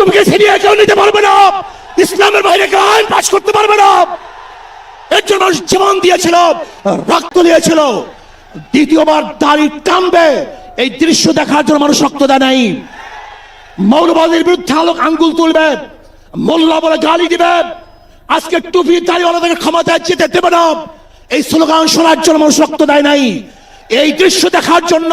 টুপিকে ছিনিয়ে কেউ নিতে পারবে না। ইসলামের বাইরে আইন পাস করতে পারবে না। এর জন্য মানুষ জীবন দিয়েছিল, রক্ত দিয়েছিল। দ্বিতীয়বার দাড়ি টানবে। এই দৃশ্য দেখার জন্য মানুষ রক্ত দেয় নাই। মৌলবাদীর বিরুদ্ধে আলোক আঙ্গুল তুলবে। মোল্লা বলে গালি দিবে। আজকে টুপি দাড়িওয়ালাদের ক্ষমতায় যেতে দেবে না। এই স্লোগান শোনার জন্য মানুষ রক্ত দেয় নাই। এই দৃশ্য দেখার জন্য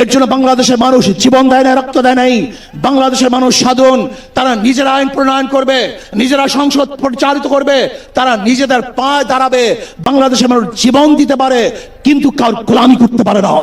এর জন্য বাংলাদেশের মানুষ জীবন দেয় না রক্ত দেয় নাই। বাংলাদেশের মানুষ সাধন, তারা নিজেরা আইন প্রণয়ন করবে, নিজেরা সংসদ পরিচালিত করবে, তারা নিজেদের পায়ে দাঁড়াবে। বাংলাদেশের মানুষ জীবন দিতে পারে, কিন্তু কার গোলামি করতে পারে না।